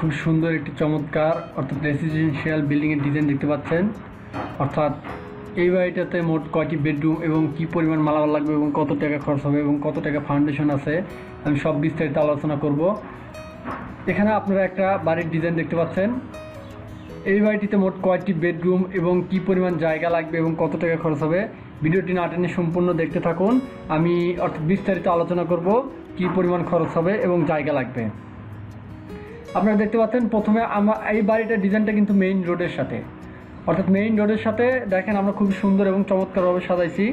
খুব সুন্দর একটি চমৎকার, অর্থাৎ রেসিডেন্সিয়াল বিল্ডিংয়ের ডিজাইন দেখতে পাচ্ছেন। অর্থাৎ এই বাড়িটাতে মোট কয়টি বেডরুম এবং কি পরিমাণ মালামাল লাগবে এবং কত টাকা খরচ হবে এবং কত টাকা ফাউন্ডেশন আছে, আমি সব বিস্তারিত আলোচনা করব। এখানে আপনারা একটা বাড়ির ডিজাইন দেখতে পাচ্ছেন। এই বাড়িটিতে মোট কয়টি বেডরুম এবং কি পরিমাণ জায়গা লাগবে এবং কত টাকা খরচ হবে, ভিডিওটি না টেনে সম্পূর্ণ দেখতে থাকুন। আমি অর্থাৎ বিস্তারিত আলোচনা করব, কি পরিমাণ খরচ হবে এবং জায়গা লাগবে। আপনারা দেখতে পাচ্ছেন, প্রথমে আমার এই বাড়িটার ডিজাইনটা কিন্তু মেইন রোডের সাথে। অর্থাৎ মেইন রোডের সাথে দেখেন আমরা খুব সুন্দর এবং চমৎকারভাবে সাজাইছি।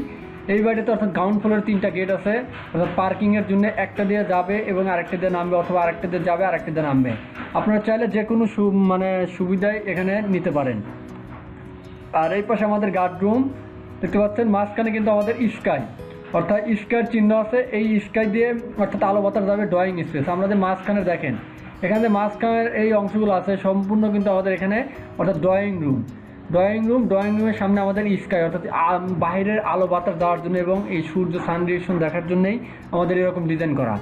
এই বাড়িতে অর্থাৎ গ্রাউন্ড ফ্লোরের তিনটা গেট আছে। অর্থাৎ পার্কিংয়ের জন্য একটা দিয়ে যাবে এবং আরেকটা দিয়ে নামবে অথবা আরেকটা দিয়ে যাবে, আরেকটা দিয়ে নামবে। আপনারা চাইলে যে কোনো সু মানে সুবিধাই এখানে নিতে পারেন। আর এই পাশে আমাদের গার্ডরুম দেখতে পাচ্ছেন, মাঝখানে কিন্তু আমাদের স্কাই অর্থাৎ স্কাইয়ের চিহ্ন আছে। এই স্কাই দিয়ে অর্থাৎ আলো বাতাস যাবে ড্রয়িং স্পেস আমাদের মাঝখানে দেখেন এখানে মাঝখানের এই অংশগুলো আছে, সম্পূর্ণ কিন্তু আমাদের এখানে অর্থাৎ drawing room drawing room drawing রুমের সামনে আমাদের স্কাই অর্থাৎ বাইরের আলো বাতাস দেওয়ার জন্য এবং এই সূর্য সানরেশন দেখার জন্যই আমাদের এরকম ডিজাইন করা।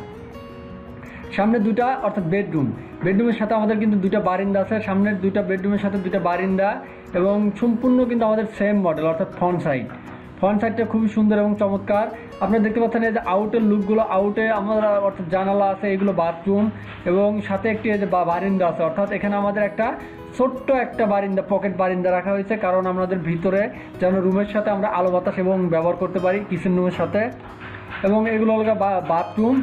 সামনে দুটা, অর্থাৎ বেডরুম বেডরুমের সাথে আমাদের কিন্তু দুটা বারিন্দা আছে। সামনের দুটা বেডরুমের সাথে দুটা বারিন্দা এবং সম্পূর্ণ কিন্তু আমাদের সেম মডেল অর্থাৎ ফ্রন্ট সাইড ফ্রন্ট সাইডটা খুবই সুন্দর এবং চমৎকার। আপনারা দেখতে পাচ্ছেন যে আউটের লুকগুলো আউটে আমাদের অর্থাৎ জানালা আছে, এগুলো বাথরুম এবং সাথে একটি যে বারিন্দা আছে। অর্থাৎ এখানে আমাদের একটা ছোট্ট একটা বারিন্দা পকেট বারিন্দা রাখা হয়েছে, কারণ আমাদের ভিতরে যেন রুমের সাথে আমরা আলো বাতাস এবং ব্যবহার করতে পারি কিচেন রুমের সাথে। এবং এগুলো হলো বাথরুম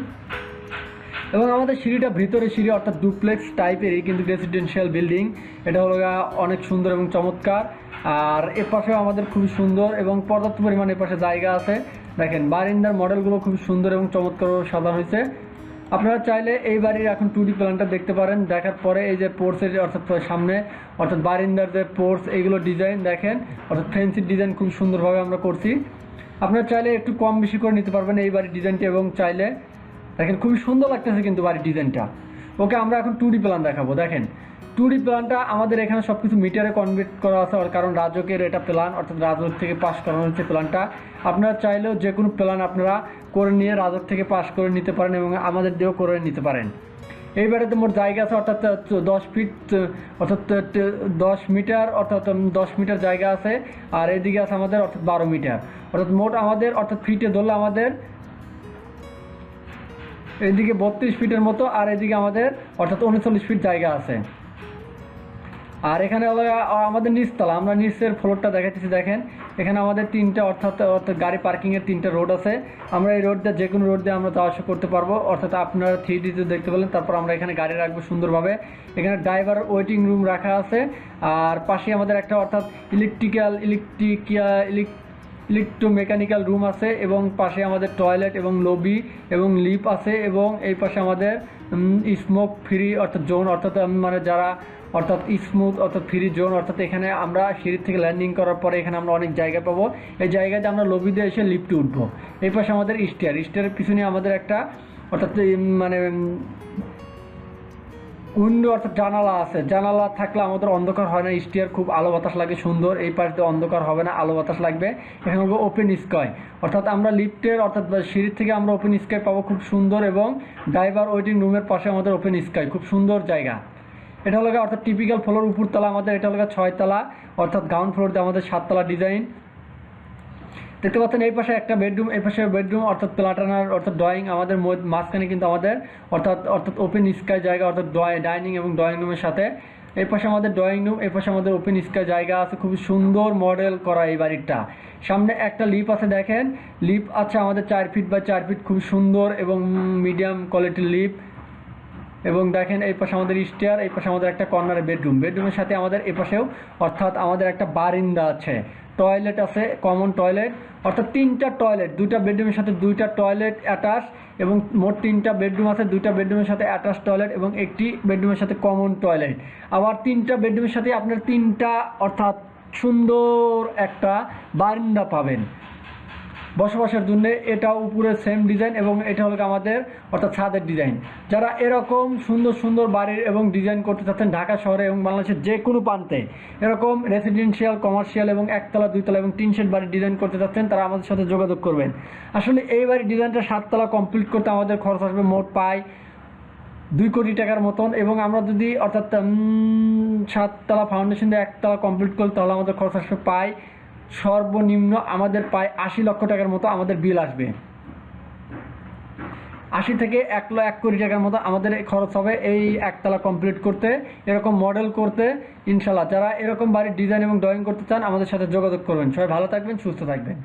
এবং আমাদের সিঁড়িটা ভিতরে সিঁড়ি, অর্থাৎ ডুপ্লেক্স টাইপেরই কিন্তু রেসিডেন্সিয়াল বিল্ডিং এটা হলো অনেক সুন্দর এবং চমৎকার। আর এ পাশেও আমাদের খুবই সুন্দর এবং পর্যাপ্ত পরিমাণে এ পাশে জায়গা আছে। দেখেন, বারিন্দার মডেলগুলো খুব সুন্দর এবং চমৎকার সাজানো হয়েছে। আপনারা চাইলে এই বাড়ির এখন টু ডি প্ল্যানটা দেখতে পারেন। দেখার পরে এই যে পোর্সের অর্থাৎ সামনে, অর্থাৎ বারিন্দার যে পোর্স এইগুলো ডিজাইন দেখেন। অর্থাৎ ফেন্সির ডিজাইন খুব সুন্দরভাবে আমরা করছি। আপনারা চাইলে একটু কম বেশি করে নিতে পারবেন এই বাড়ির ডিজাইনটা এবং চাইলে দেখেন, খুবই সুন্দর লাগতেছে কিন্তু বাড়ির ডিজাইনটা ওকে, আমরা এখন টু ডি প্ল্যান দেখাবো। দেখেন টু ডি প্ল্যানটা আমাদের এখানে সব কিছু মিটারে কনভার্ট করা আছে কারণ রাজকের এটা প্ল্যান অর্থাৎ রাজক থেকে পাস করানো হচ্ছে প্ল্যানটা আপনারা চাইলেও যে কোনো প্ল্যান আপনারা করে নিয়ে রাজক থেকে পাস করে নিতে পারেন এবং আমাদের দিয়েও করে নিতে পারেন। এই বাড়িতে মোট জায়গা আছে, অর্থাৎ দশ ফিট অর্থাৎ দশ মিটার অর্থাৎ দশ মিটার জায়গা আছে, আর এদিকে আছে আমাদের, অর্থাৎ, বারো মিটার অর্থাৎ মোট আমাদের, অর্থাৎ ফিটে ধরলে আমাদের এদিকে বত্রিশ ফিটের মতো, আর এদিকে আমাদের অর্থাৎ উনচল্লিশ ফিট জায়গা আছে। আর এখানে আমাদের নিচতলা, আমরা নিচের ফ্লোরটা দেখাচ্ছি দেখেন। এখানে আমাদের তিনটা, অর্থাৎ অর্থাৎ গাড়ি পার্কিংয়ের তিনটা রোড আছে। আমরা এই রোড দিয়ে, যে কোনো রোড দিয়ে আমরা যাওয়া আসা করতে পারব। অর্থাৎ আপনারা থ্রি ডিতে দেখতে পেলেন, তারপর আমরা এখানে গাড়ি রাখব সুন্দরভাবে। এখানে ড্রাইভার ওয়েটিং রুম রাখা আছে। আর পাশে আমাদের একটা, অর্থাৎ ইলেকট্রিক্যাল ইলেকট্রিকিয়া ইলেক ইলেকট্রোমেকানিক্যাল রুম আছে এবং পাশে আমাদের টয়লেট এবং লবি এবং লিপ আছে এবং এই পাশে আমাদের স্মোক ফ্রি অর্থাৎ জোন অর্থাৎ মানে যারা, অর্থাৎ স্মুথ অর্থাৎ ফ্রি জোন অর্থাৎ এখানে আমরা সিঁড়ি থেকে ল্যান্ডিং করার পরে এখানে আমরা অনেক জায়গা পাবো। এই জায়গাতে আমরা লবিতে এসে লিফটে উঠবো। এই পাশে আমাদের স্টেয়ার স্টেয়ারের পিছনে আমাদের একটা অর্থাৎ মানে উইন্ডো অর্থাৎ জানালা আছে। জানালা থাকলে আমাদের অন্ধকার হয় না, স্টিয়ার খুব আলো বাতাস লাগে, সুন্দর। এই পাশ অন্ধকার হবে না, আলো বাতাস লাগবে। এখানে হবে ওপেন স্কাই অর্থাৎ আমরা লিফটের অর্থাৎ সিঁড়ির থেকে আমরা ওপেন স্কাই পাবো খুব সুন্দর এবং ড্রাইভার ওয়েটিং রুমের পাশে আমাদের ওপেন স্কাই খুব সুন্দর জায়গা। এটা হলো অর্থাৎ টিপিক্যাল ফ্লোর উপরতলা আমাদের, এটা হলো ছয়তলা, অর্থাৎ গ্রাউন্ড ফ্লোর দিয়ে আমাদের সাততলা ডিজাইন দেখতে পাচ্ছেন এই পাশে একটা বেডরুম এই পাশে বেডরুম অর্থাৎ প্লাটানার অর্থাৎ ড্রয়িং আমাদের মাঝখানে কিন্তু আমাদের, অর্থাৎ অর্থাৎ ওপেন স্কাই জায়গা, অর্থাৎ ডাইনিং এবং ড্রয়িং রুমের সাথে। এই পাশে আমাদের ড্রয়িং রুম এই পাশে আমাদের ওপেন স্কাই জায়গা আছে, খুবই সুন্দর মডেল করা এই বাড়িটা। সামনে একটা লিপ আছে, দেখেন। লিপ আছে আমাদের চার ফিট বাই চার ফিট খুব সুন্দর এবং মিডিয়াম কোয়ালিটির লিপ এবং দেখেন এই পাশে আমাদের স্টেয়ার এই পাশে আমাদের একটা কর্নারে বেডরুম বেডরুমের সাথে আমাদের এই পাশেও, অর্থাৎ আমাদের একটা বারিন্দা আছে। টয়লেট আছে কমন টয়লেট অর্থাৎ তিনটা টয়লেট দুইটা বেডরুমের সাথে দুইটা টয়লেট অ্যাটাচ এবং মোট তিনটা বেডরুম আছে, দুইটা বেডরুমের সাথে অ্যাটাচ টয়লেট এবং একটি বেডরুমের সাথে কমন টয়লেট আবার তিনটা বেডরুমের সাথে আপনার তিনটা, অর্থাৎ সুন্দর একটা বারিন্দা পাবেন। বসবাসের জন্য এটা উপরে সেম ডিজাইন এবং এটা হলো আমাদের, অর্থাৎ ছাদের ডিজাইন যারা এরকম সুন্দর সুন্দর বাড়ির এবং ডিজাইন করতে চাচ্ছেন ঢাকা শহরে এবং বাংলাদেশের যে কোনো প্রান্তে, এরকম রেসিডেন্সিয়াল কমার্শিয়াল এবং একতলা, দুইতলা এবং তিন শেড বাড়ির ডিজাইন করতে চাচ্ছেন, তারা আমাদের সাথে যোগাযোগ করবেন। আসলে এই বাড়ির ডিজাইনটা সাততলা কমপ্লিট করতে আমাদের খরচ আসবে মোট পায় দুই কোটি টাকার মতন এবং আমরা যদি, অর্থাৎ সাততলা ফাউন্ডেশন দিয়ে একতলা কমপ্লিট করি, তাহলে আমাদের খরচ আসবে প্রায় সর্বনিম্ন আমাদের প্রায় আশি লক্ষ টাকার মতো আমাদের বিল আসবে। আশি থেকে এক এক কোটি টাকার মতো আমাদের খরচ হবে এই একতলা কমপ্লিট করতে, এরকম মডেল করতে ইনশাল্লাহ যারা এরকম বাড়ির ডিজাইন এবং ড্রয়িং করতে চান, আমাদের সাথে যোগাযোগ করবেন। সবাই ভালো থাকবেন, সুস্থ থাকবেন।